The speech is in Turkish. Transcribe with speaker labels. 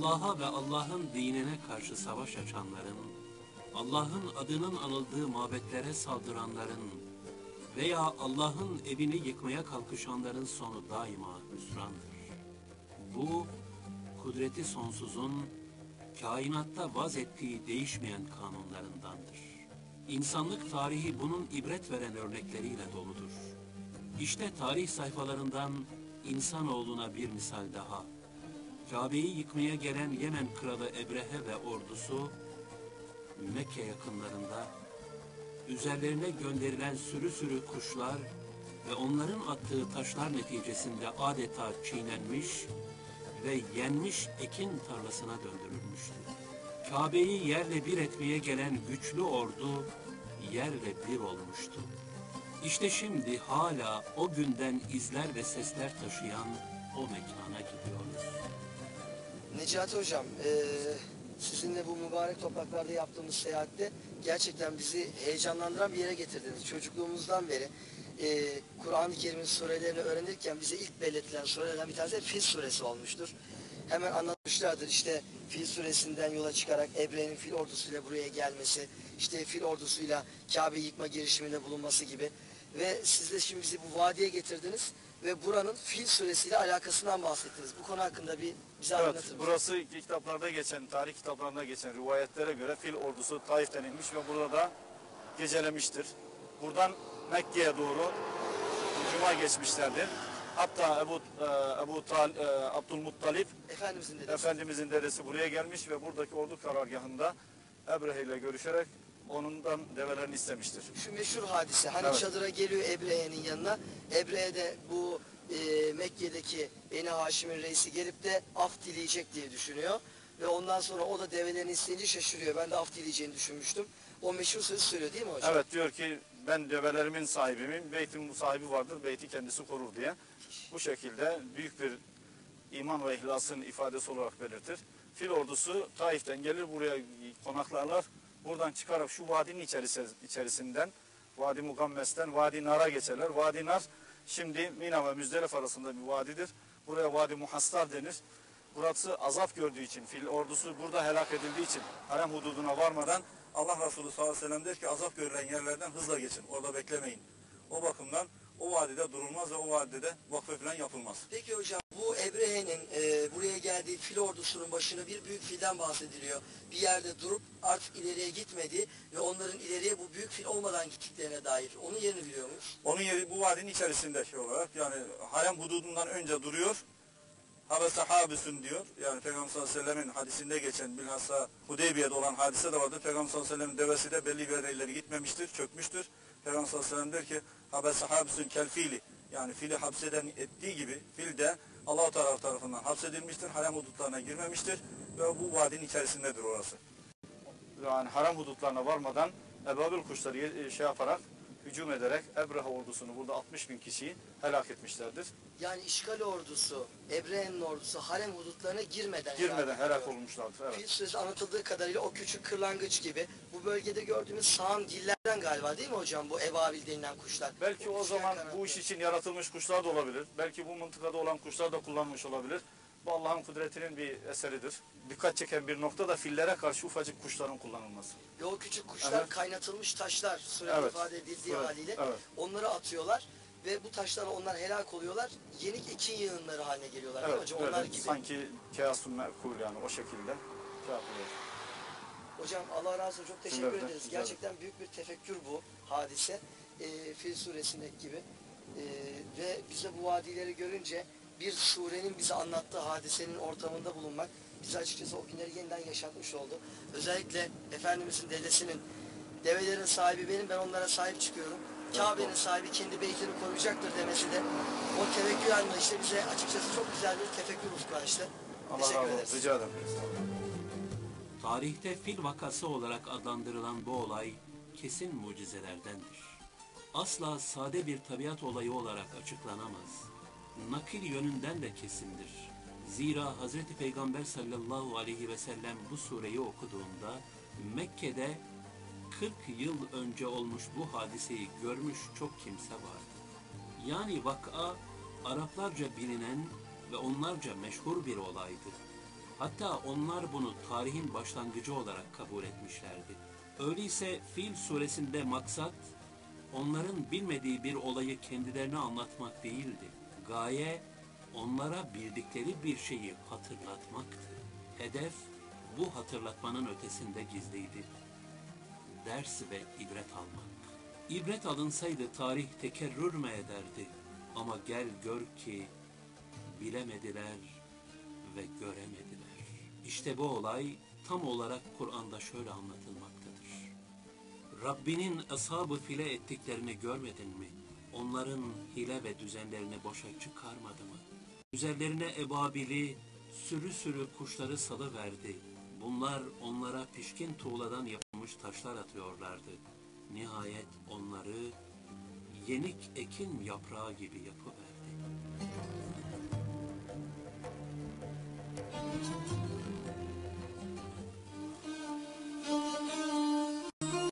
Speaker 1: Allah'a ve Allah'ın dinine karşı savaş açanların, Allah'ın adının anıldığı mabetlere saldıranların veya Allah'ın evini yıkmaya kalkışanların sonu daima hüsrandır. Bu, kudreti sonsuzun, kainatta vaz ettiği değişmeyen kanunlarındandır. İnsanlık tarihi bunun ibret veren örnekleriyle doludur. İşte tarih sayfalarından insanoğluna bir misal daha. Kabe'yi yıkmaya gelen Yemen kralı Ebrehe ve ordusu, Mekke yakınlarında, üzerlerine gönderilen sürü sürü kuşlar ve onların attığı taşlar neticesinde adeta çiğnenmiş ve yenmiş ekin tarlasına döndürülmüştü. Kabe'yi yerle bir etmeye gelen güçlü ordu yerle bir olmuştu. İşte şimdi hala o günden izler ve sesler taşıyan o mekana gidiyoruz.
Speaker 2: Necati Hocam, eee, sizinle bu mübarek topraklarda yaptığımız seyahatte gerçekten bizi heyecanlandıran bir yere getirdiniz. Çocukluğumuzdan beri eee, Kur'an-ı Kerim'in surelerini öğrenirken bize ilk belirtilen surelerden bir tanesi Fil suresi olmuştur. Hemen anlatmışlardır işte Fil suresinden yola çıkarak Ebre'nin Fil ordusuyla buraya gelmesi, işte Fil ordusuyla Kabe yıkma girişiminde bulunması gibi. Ve siz de şimdi bizi bu vadiye getirdiniz ve buranın Fil suresiyle alakasından bahsettiniz. Bu konu hakkında bir bize
Speaker 3: Evet,
Speaker 2: anlatır mısınız?
Speaker 3: burası kitaplarda geçen, tarih kitaplarında geçen rivayetlere göre fil ordusu Taif'ten inmiş ve burada da gecelemiştir. Buradan Mekke'ye doğru hücuma geçmişlerdir. Hatta Ebu, e, Ebu Tal, e, Abdülmuttalip
Speaker 2: Efendimizin dedesi.
Speaker 3: Efendimizin dedesi buraya gelmiş ve buradaki ordu karargahında Ebrehe ile görüşerek onundan develerini istemiştir.
Speaker 2: Şu meşhur hadise. Hani
Speaker 3: Evet.
Speaker 2: çadıra geliyor Ebrehe'nin yanına. Ebrehe de bu e, Mekke'deki Beni Haşim'in reisi gelip de af dileyecek diye düşünüyor. Ve ondan sonra o da develerini isteyince şaşırıyor. Ben de af dileyeceğini düşünmüştüm. O meşhur sözü söylüyor değil mi hocam?
Speaker 3: Evet diyor ki ben develerimin sahibiyim, beytimin sahibi vardır, beyti kendisi korur diye. Bu şekilde büyük bir iman ve ihlasın ifadesi olarak belirtir. Fil ordusu Taif'ten gelir buraya konaklarlar. Buradan çıkarak şu vadinin içerisi, içerisinden Vadi Mugammes'ten Vadi Nar'a geçerler. Vadi Nar şimdi Mina ve Müzdelif arasında bir vadidir. Buraya Vadi Muhassar denir. Burası azap gördüğü için, fil ordusu burada helak edildiği için harem hududuna varmadan Allah Resulü sallallahu aleyhi ve sellem der ki azap görülen yerlerden hızla geçin. Orada beklemeyin. O bakımdan o vadide durulmaz ve o vadide vakfe falan yapılmaz.
Speaker 2: Peki hocam bu Ebrehe'nin e, buraya geldiği fil ordusunun başına bir büyük filden bahsediliyor. Bir yerde durup artık ileriye gitmedi ve onların ileriye bu büyük fil olmadan gittiklerine dair. Onun yerini biliyor muyuz?
Speaker 3: Onun yeri bu vadinin içerisinde şey olarak yani harem hududundan önce duruyor. Habese habisün diyor. Yani Peygamber sallallahu aleyhi ve sellemin hadisinde geçen bilhassa Hudeybiye'de olan hadise de vardır. Peygamber sallallahu aleyhi ve sellemin devesi de belli bir yere ileri gitmemiştir, çökmüştür. Peygamber sallallahu aleyhi ve sellem der ki habese habisün kel. Yani fili hapseden ettiği gibi fil de Allah-u Teala tarafından hapsedilmiştir. Harem hudutlarına girmemiştir ve bu vadinin içerisindedir orası. Yani harem hudutlarına varmadan ebabil kuşları şey yaparak hücum ederek Ebrehe ordusunu burada 60 bin kişiyi helak etmişlerdir.
Speaker 2: Yani işgal ordusu, Ebrehe'nin ordusu harem hudutlarına girmeden
Speaker 3: Girmeden helak olmuşlardır. Evet.
Speaker 2: süresi anlatıldığı kadarıyla o küçük kırlangıç gibi bu bölgede gördüğümüz sağan gillerden galiba değil mi hocam bu ebabil denilen kuşlar?
Speaker 3: Belki o
Speaker 2: üçgen
Speaker 3: zaman
Speaker 2: kanatlı.
Speaker 3: bu iş için yaratılmış kuşlar da olabilir. Belki bu mıntıkada olan kuşlar da kullanmış olabilir. Bu Allah'ın kudretinin bir eseridir. Dikkat çeken bir nokta da fillere karşı ufacık kuşların kullanılması.
Speaker 2: Ve o küçük kuşlar
Speaker 3: Evet.
Speaker 2: kaynatılmış taşlar surede
Speaker 3: Evet.
Speaker 2: ifade edildiği
Speaker 3: Evet,
Speaker 2: haliyle
Speaker 3: evet.
Speaker 2: onları atıyorlar ve bu taşlara onlar helak oluyorlar. Yenik ekin yığınları haline geliyorlar değil mi hocam? Onlar gibi.
Speaker 3: Sanki keasun mekul yani o şekilde şey yapılıyor.
Speaker 2: Hocam Allah razı olsun çok teşekkür
Speaker 3: Sizlerden,
Speaker 2: ederiz. Gerçekten büyük bir tefekkür bu hadise. Ee, Fil suresindeki gibi. Ee, ve bize bu vadileri görünce bir surenin bize anlattığı hadisenin ortamında bulunmak bize açıkçası o günleri yeniden yaşatmış oldu. Özellikle Efendimizin dedesinin develerin sahibi benim ben onlara sahip çıkıyorum. Kabe'nin sahibi kendi beytini koruyacaktır demesi de o tevekkül anlayışı bize açıkçası çok güzel bir tefekkür ufku açtı.
Speaker 3: Allah
Speaker 2: Teşekkür
Speaker 3: razı
Speaker 2: ederiz.
Speaker 3: olsun. Rica ederim.
Speaker 1: Tarihte fil vakası olarak adlandırılan bu olay kesin mucizelerdendir. Asla sade bir tabiat olayı olarak açıklanamaz. Nakil yönünden de kesindir. Zira Hz. Peygamber sallallahu aleyhi ve sellem bu sureyi okuduğunda Mekke'de 40 yıl önce olmuş bu hadiseyi görmüş çok kimse vardı. Yani vaka Araplarca bilinen ve onlarca meşhur bir olaydı. Hatta onlar bunu tarihin başlangıcı olarak kabul etmişlerdi. Öyleyse Fil suresinde maksat, onların bilmediği bir olayı kendilerine anlatmak değildi. Gaye, onlara bildikleri bir şeyi hatırlatmaktı. Hedef, bu hatırlatmanın ötesinde gizliydi. Ders ve ibret almak. İbret alınsaydı tarih tekerrür mü ederdi? Ama gel gör ki bilemediler ve göremediler. İşte bu olay tam olarak Kur'an'da şöyle anlatılmaktadır. Rabbinin ashab-ı file ettiklerini görmedin mi? onların hile ve düzenlerini boşa çıkarmadı mı? Üzerlerine ebabili, sürü sürü kuşları salıverdi. Bunlar onlara pişkin tuğladan yapılmış taşlar atıyorlardı. Nihayet onları yenik ekin yaprağı gibi yapıverdi. Müzik